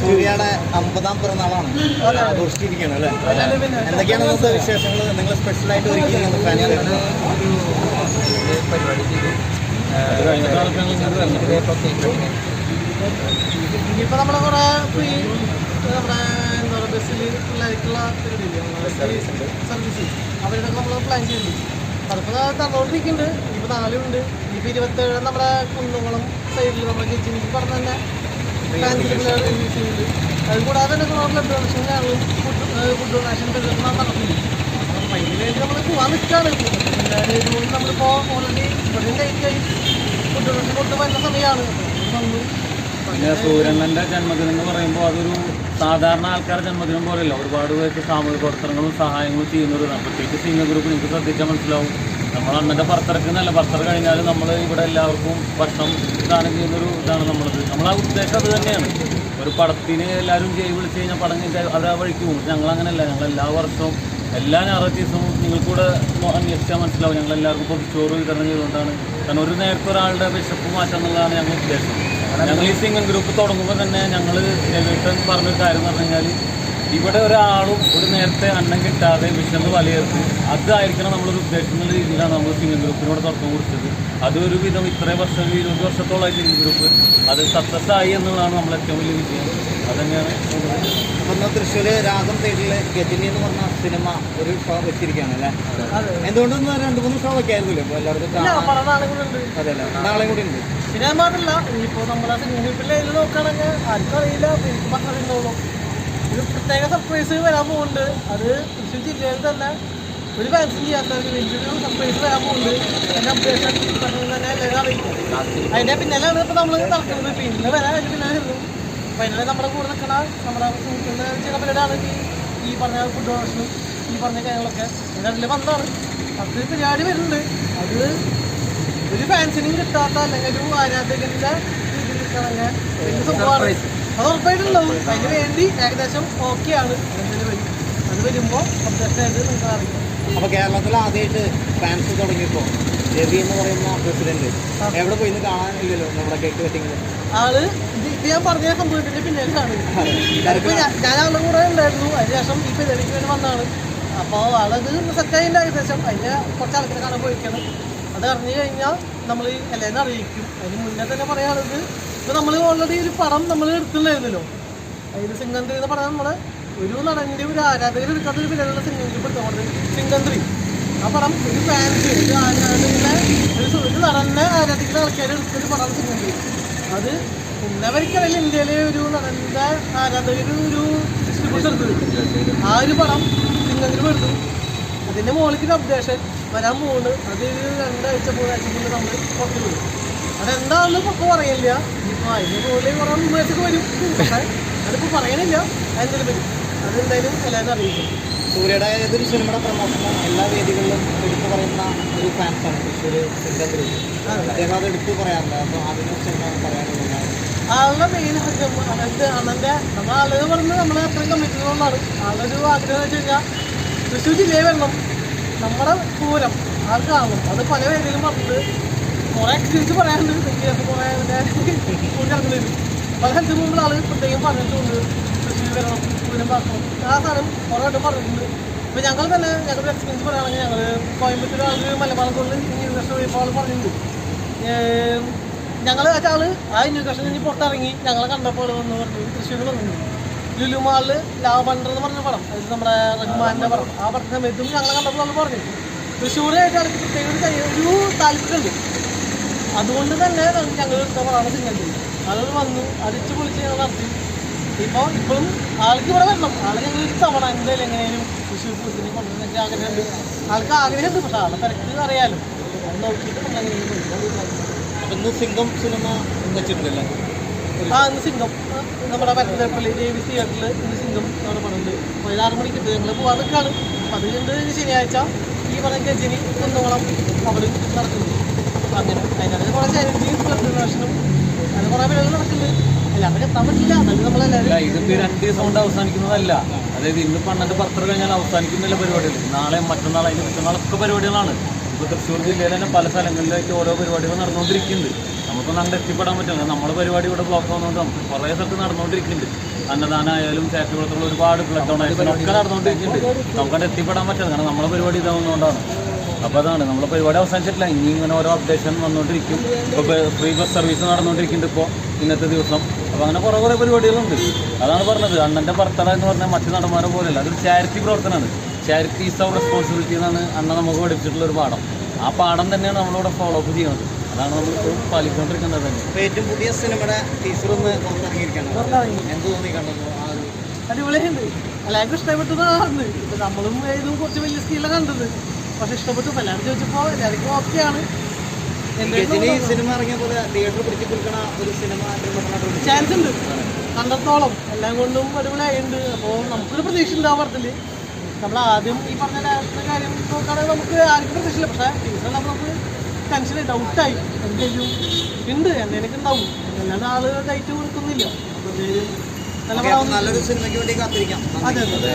സൂര്യയുടെ അമ്പതാം പിറന്നാളാണ്. ആഘോഷിച്ചിരിക്കുകയാണ് അല്ലേ? എന്തൊക്കെയാണ് ഇന്നത്തെ വിശേഷങ്ങൾ നിങ്ങൾ പരിപാടി ചെയ്തു. ഇനിയിപ്പോ നമ്മളെ കുറെ ഫ്രീ നമ്മുടെ എന്താ പറയുക സർവീസ് അവരുടെ നമ്മൾ പ്ലാൻ ചെയ്യുന്നുണ്ട്. തന്നോണ്ടിരിക്കുന്നുണ്ട്. ഇനിയിപ്പോൾ നാലുണ്ട് ഇനിയിപ്പോൾ ഇരുപത്തേഴ് നമ്മുടെ കുന്നുകളും സൈഡിൽ നമ്മുടെ ചേച്ചി പറഞ്ഞ തന്നെ യൂസ് ഫുഡ് ഫുഡ് നമ്മൾ സമയമാണ് പിന്നെ സൂര്യണ്ണന്റെ ജന്മദിനം എന്ന് പറയുമ്പോൾ അതൊരു സാധാരണ ആൾക്കാരുടെ ജന്മദിനം പോലെയല്ല. ഒരുപാട് പേർക്ക് സാമൂഹിക പ്രവർത്തനങ്ങളും സഹായങ്ങളും ചെയ്യുന്ന ഒരു ഇതാണ്. പ്രത്യേകിച്ച് സീനിയർ ഗ്രൂപ്പ് നിങ്ങൾക്ക് ശ്രദ്ധിച്ചാൽ മനസ്സിലാവും. നമ്മൾ അന്നത്തെ പുറത്തിറക്കുന്നല്ല പുറത്തിറ കഴിഞ്ഞാൽ നമ്മൾ ഇവിടെ എല്ലാവർക്കും ഭക്ഷണം ദാനം ചെയ്യുന്നൊരു ഇതാണ് നമ്മളത്. നമ്മൾ ആ ഉദ്ദേശം അത് തന്നെയാണ്. ഒരു പടത്തിന് എല്ലാവരും ജയ് വിളിച്ച് കഴിഞ്ഞാൽ പടം കഴിഞ്ഞാൽ അത് ആ വഴിക്ക് പോകും. പക്ഷെ ഞങ്ങൾ എല്ലാ വർഷവും എല്ലാ ഞായറാഴ്ച ദിവസവും നിങ്ങൾക്കൂടെ അന്വേഷിച്ചാൽ മനസ്സിലാവും. ഞങ്ങൾ എല്ലാവർക്കും പൊതിച്ചോറ് വിതരണം ചെയ്തുകൊണ്ടാണ്. കാരണം ഒരു നേരത്തെ ഒരാളുടെ വിശപ്പ് മാറ്റം എന്നുള്ളതാണ് ഞങ്ങൾ ഉദ്ദേശം. ഞങ്ങൾ ഈ സിംഗിൾ ഗ്രൂപ്പ് തുടങ്ങുമ്പോൾ തന്നെ ഞങ്ങൾ രവീട്ടൻ പറഞ്ഞൊരു കാര്യം എന്ന് പറഞ്ഞു കഴിഞ്ഞാൽ ഇവിടെ ഒരാളും ഒരു നേരത്തെ അന്നം കിട്ടാതെ വിശന്ന് വലയെടുത്ത് അതായിരിക്കണം നമ്മളൊരു ഉദ്ദേശം എന്നുള്ള രീതിയിലാണ് നമ്മൾ സിംഗിൾ ഗ്രൂപ്പിനോട് തുടക്കം കുറിച്ചത്. അതൊരു വിധം ഇത്രയും വർഷം ഇരുപത് വർഷത്തോളമായി സിംഗിൾ ഗ്രൂപ്പ് അത് സക്സസ് ആയി എന്നുള്ളതാണ് നമ്മൾ ഏറ്റവും വലിയ വിജയം. അതന്നെയാണ് അപ്പൊ രാഗം സൈഡിൽ ഗജനി എന്ന് പറഞ്ഞ സിനിമ ഒരു ഷോ വെച്ചിരിക്കുകയാണ് അല്ലേ? അതെ. എന്തുകൊണ്ടെന്ന് രണ്ട് മൂന്ന് ഷോ എല്ലാവർക്കും അതെ അല്ലേ? നാളെയും കൂടി ഉണ്ട്. സിനിമ മാത്രമല്ല ഇനിയിപ്പോൾ നമ്മളെ പിള്ളേരിൽ നോക്കുകയാണെങ്കിൽ ആർക്കും അറിയില്ല എനിക്ക് ഒരു പ്രത്യേക സർപ്രൈസ് വരാൻ പോകുന്നുണ്ട് അത് തൃശ്ശൂർ ജില്ലയിൽ തന്നെ ഒരു ഫാൻസും ചെയ്യാത്തവർക്ക് വലിയൊരു സർപ്രൈസ് വരാൻ പോകുന്നുണ്ട് അതിന്റെ അപ്ഡേഷൻ തന്നെ എല്ലാവരും അറിയിക്കും അതിന്റെ പിന്നാലെയാണ് ഇപ്പോൾ നമ്മൾ നടക്കുന്നത്. പിന്നെ വരാൻ അതിന്റെ പിന്നാലെ ഇരുന്നു അപ്പോൾ അതിനാണ് നമ്മുടെ കൂടെ നിൽക്കണ നമ്മുടെ സുഹൃത്തുക്കളുടെ ചില പരിപാടിയാണ് ഈ പറഞ്ഞ ഫുഡ് ഡോണേഷനും ഈ പറഞ്ഞ കാര്യങ്ങളൊക്കെ. ഇതിന്റെ വന്നതാണ്. അത് പരിപാടി വരുന്നുണ്ട്. അത് ഒരു ഫാൻസിനും കിട്ടാത്ത അല്ലെങ്കിൽ ഒരു ആരാധകന്റെ രീതിയിൽ കിട്ടണമെങ്കിൽ വലിയ സംഭവമാണ് അത് ഉറപ്പായിട്ടുണ്ടാവും. അതിന് വേണ്ടി ഏകദേശം ഓക്കെ ആണ്. വരും. അത് വരുമ്പോൾ അപ്ഡേഷനായിട്ട് നിങ്ങൾക്ക് അറിയാം. അപ്പൊ കേരളത്തിൽ ആദ്യമായിട്ട് ഫാൻസ് തുടങ്ങിയപ്പോ രവി എന്ന് പറയുന്ന പ്രസിഡന്റ് എവിടെ പോയി ഇന്ന് കാണാനില്ലല്ലോ നമ്മുടെ കേക്ക് കട്ടിങ്ങിൽ ആൾ ഇത് ഞാൻ പറഞ്ഞ സംഭവത്തിന്റെ പിന്നെ ഇപ്പൊ ഞാൻ ഞാൻ ആളുടെ കൂടെ ഉണ്ടായിരുന്നു. അതിനുശേഷം ഈ പരിപാടിക്ക് വേണ്ടി വന്നാണ് അപ്പോൾ ആളത് സെറ്റായില്ല ഏകദേശം. അതിന് കുറച്ച് ആൾക്കാരെ കാണാൻ പോയിരിക്കണം. അത് അറിഞ്ഞു കഴിഞ്ഞാൽ നമ്മൾ എല്ലാവരും അറിയിക്കും. അതിന് മുന്നേ തന്നെ പറയാനുള്ളത് ഇപ്പൊ നമ്മൾ ഓൾറെഡി ഒരു പടം നമ്മൾ എടുത്തിട്ടുണ്ടായിരുന്നല്ലോ. അതിൽ സിംഗന്ത്രി എന്ന് പറഞ്ഞാൽ നമ്മൾ ഒരു നടന്റെ ഒരു ആരാധകർ എടുക്കാത്ത ഒരു പിന്നിലുള്ള സിംഗന്ത്രി പെട്ടുകൊണ്ട് സിംഗന്ത്രി ആ പടം ഒരു ഫാൻസ് ഒരു ആരാധകരുടെ ഒരു ഒരു നടനെ ആരാധിക്കുന്ന ആൾക്കാർ എടുത്തൊരു പടം സിംഗന്ത്രി അത് ഉന്നവർക്കറിയില്ല ഇന്ത്യയിലെ ഒരു നടന്റെ ആരാധകർ ഒരു ഡിസ്ട്രിബ്യൂഷൻ എടുത്തത്. ആ ഒരു പടം സിംഗന്ത്രി എടുത്തു അതിന്റെ മുകളിലേക്ക് അപ്ഡേഷൻ വരാൻ പോകുന്നുണ്ട് അത് രണ്ടാഴ്ച രണ്ടാഴ്ച മൂന്നാഴ്ചക്കുള്ളിൽ നമ്മൾ പുറത്തു വിടും അതെന്താണെന്ന് പൊക്കെ പറയില്ല ഇപ്പൊ അതിപ്പോ പറയാനില്ല അതെന്തായാലും വരും. അതെന്തായാലും എല്ലാവരും അറിയിക്കും. സൂര്യയുടെ ഏതൊരു സിനിമയുടെ പ്രമോഷനും എല്ലാ വേദികളിലും എടുത്തു പറയുന്ന ഒരു ഫാൻസാണ് തൃശ്ശൂര് സിംഗന്ത്രി അദ്ദേഹം അത് എടുത്തു പറയാറുണ്ട്. അപ്പൊ അതിനെക്കുറിച്ച് എന്താണ് പറയാനുള്ളത്? ആളുടെ മെയിൻ അണ്ണന്റെ നമ്മൾ ആളുകൾ പറഞ്ഞ് നമ്മളെ അത്രയും കമ്മിറ്റുകൊണ്ടാണ് ആളൊരു ആഗ്രഹം വെച്ച് കഴിഞ്ഞാൽ തൃശ്ശൂർ ജില്ലയിൽ വരണം. നമ്മുടെ പൂരം ആൾ കാണണം അത് പല വേദിയിലും പറഞ്ഞിട്ട് കുറെ എക്സ്പീരിയൻസ് പ്രത്യേകം പറഞ്ഞിട്ടുണ്ട്. ആ പറഞ്ഞിട്ടുണ്ട്. ഞങ്ങൾ തന്നെ ഞങ്ങളുടെ എക്സ്പീരിയൻസ് പറയുകയാണെങ്കിൽ ഞങ്ങൾ കോയമ്പത്തൂർ ആൾക്ക് മലബാർ കൊണ്ട് ഇൻവെസ്റ്റ് പോയപ്പോൾ പറഞ്ഞിട്ടുണ്ട്. ഇൻവിറ്റേഷൻ കഴിഞ്ഞ് പുറത്തിറങ്ങി. ഞങ്ങളെ കണ്ടപ്പോൾ വന്ന് പറഞ്ഞു തൃശ്ശൂർ വന്നു ലുലു ലാവണ്ടർ എന്ന് പറഞ്ഞ പടം. അത് നമ്മുടെ റഹ്മാന്റെ പടം. ആ പടത്തെ സമയത്തും ഞങ്ങളെ കണ്ടപ്പോൾ പറഞ്ഞു. തൃശ്ശൂരായിട്ട് ആൾക്ക് പ്രത്യേക ഒരു താല്പര്യമുണ്ട്. അതുകൊണ്ട് തന്നെ ഞങ്ങൾ പടമാണ് സിംഗത്തിൽ അത് വന്നു അടിച്ചു പൊളിച്ച് ഞങ്ങൾ നടത്തി. ഇപ്പോൾ ഇപ്പോഴും ആൾക്ക് ഇവിടെ വരണം. ആൾ ഞങ്ങൾ ഒരു തവണ എന്തായാലും എങ്ങനെയും തൃശ്ശൂർ പൂരത്തിന് കൊണ്ടുവന്നൊക്കെ ആഗ്രഹമുണ്ട്. ആൾക്ക് ആഗ്രഹമുണ്ട് പക്ഷെ ആളെ തിരക്ക് അറിയാലോ. അത് നോക്കിയിട്ട് എങ്ങനെയും ഇന്ന് സിംഗം സിനിമ വെച്ചിട്ടുണ്ടല്ലേ? ആ ഇന്ന് സിംഗം. നമ്മുടെ പരപ്പള്ളി എ വി തിയേറ്ററിൽ ഇന്ന് സിംഗം നമ്മുടെ പടമുണ്ട് ആറ് മണിക്ക് ഞങ്ങൾ പോകാൻ നിൽക്കുകയാണ്. അത് ഇനി ശനിയാഴ്ച ഈ പറഞ്ഞ ഗജനി കുന്നോളം അവിടെ നടക്കുന്നുണ്ട് അപ്പോൾ അങ്ങനെ അതിനകത്ത് കുറേ അത് നടക്കുന്നുണ്ട്. ഇതിപ്പോ രണ്ട് ദിവസം കൊണ്ട് അവസാനിക്കുന്നതല്ല അതായത് ഇന്ന് പണ്ടത്തെ പത്ര കഴിഞ്ഞാൽ അവസാനിക്കുന്നില്ല പരിപാടികൾ. നാളെ മറ്റന്നാൾ അതിന് മറ്റന്നാളൊക്കെ പരിപാടികളാണ്. ഇപ്പൊ തൃശ്ശൂർ ജില്ലയിൽ തന്നെ പല സ്ഥലങ്ങളിലേക്ക് ഓരോ പരിപാടികൾ നടന്നുകൊണ്ടിരിക്കുന്നുണ്ട്. നമുക്കൊന്നും അങ്ങോട്ട് എത്തിപ്പെടാൻ പറ്റില്ല നമ്മുടെ പരിപാടി ഇവിടെ ബ്ലോക്ക് ആവുന്നതുകൊണ്ട് നമുക്ക് കുറേ സ്ഥലത്ത് നടന്നുകൊണ്ടിരിക്കുന്നുണ്ട്. അന്നദാനായാലും ചാറ്റുകുളത്തുള്ള ഒരുപാട് ഡൊണേഷൻ ഒക്കെ നടന്നുകൊണ്ടിരിക്കുന്നുണ്ട്. നമുക്കത് എത്തിപ്പെടാൻ പറ്റില്ല കാരണം നമ്മുടെ പരിപാടി ഇതാവുന്നതുകൊണ്ടാണ്. അപ്പോൾ അതാണ്. നമ്മളെ പരിപാടി അവസാനിച്ചിട്ടില്ല. ഇനി ഇങ്ങനെ ഓരോ അപ്ഡേഷൻ വന്നുകൊണ്ടിരിക്കും ഇപ്പോൾ ഫ്രീ ബസ് സർവീസ് നടന്നുകൊണ്ടിരിക്കുന്നുണ്ട് ഇപ്പോൾ ഇന്നത്തെ ദിവസം. അപ്പോൾ അങ്ങനെ കുറേ കുറേ പരിപാടികളുണ്ട്. അതാണ് പറഞ്ഞത്. അണ്ണന്റെ ഭർത്താവ് എന്ന് പറഞ്ഞാൽ മറ്റു നടന്മാരെ പോലെയല്ല. അതൊരു ചാരിറ്റി പ്രവർത്തനമാണ്. ചാരിറ്റി ഈസ് ഓഫ് റെസ്പോൺസിബിലിറ്റി എന്നാണ് അണ്ണ നമുക്ക് പഠിപ്പിച്ചിട്ടുള്ള ഒരു പാഠം. ആ പാഠം തന്നെയാണ് നമ്മളിവിടെ ഫോളോ അപ്പ് ചെയ്യുന്നത്. അതാണ് നമ്മൾ പാലിച്ചുകൊണ്ടിരിക്കുന്നത് തന്നെ. ഏറ്റവും പുതിയ സിനിമയുടെ ടീച്ചർ ഒന്ന്. എന്ത് തോന്നി അടിപൊളിയുണ്ട് എല്ലാവർക്കും ഇഷ്ടപ്പെട്ടതാണ് ഇപ്പൊ നമ്മളും ഏതും കുറച്ച് വലിയ സ്കീലാണ് കണ്ടത്. പക്ഷെ ഇഷ്ടപ്പെട്ടു. എല്ലാവരും ചോദിച്ചപ്പോൾ എല്ലാവർക്കും ഓക്കെ ആണ്. സിനിമ ഇറങ്ങിയ പോലെ തിയേറ്ററിൽ പിടിച്ചു കൊടുക്കണ ഒരു സിനിമ ചാൻസ് ഉണ്ട്. കണ്ടത്തോളം എല്ലാം കൊണ്ടും അടിപൊളിയായിട്ടുണ്ട്. അപ്പോൾ നമുക്കൊരു പ്രതീക്ഷ ഉണ്ടാവും പടത്തിൽ നമ്മൾ ആദ്യം ഈ പറഞ്ഞ ഡയറക്ടറുടെ കാര്യം നോക്കുകയാണെങ്കിൽ നമുക്ക് ആർക്കും പ്രതീക്ഷയില്ല. പക്ഷേ ടീച്ചറിൽ നമുക്ക് ടെൻഷൻ ഡൗട്ടായി എന്ത് ചെയ്യും? ഉണ്ട്. എന്തെങ്കിലും ഉണ്ടാവും. അല്ലാണ്ട് ആൾ ഡൈറ്റ് കൊടുക്കുന്നില്ല നല്ലൊരു സിനിമയ്ക്ക് വേണ്ടി കാത്തിരിക്കാം. അതെ അതെ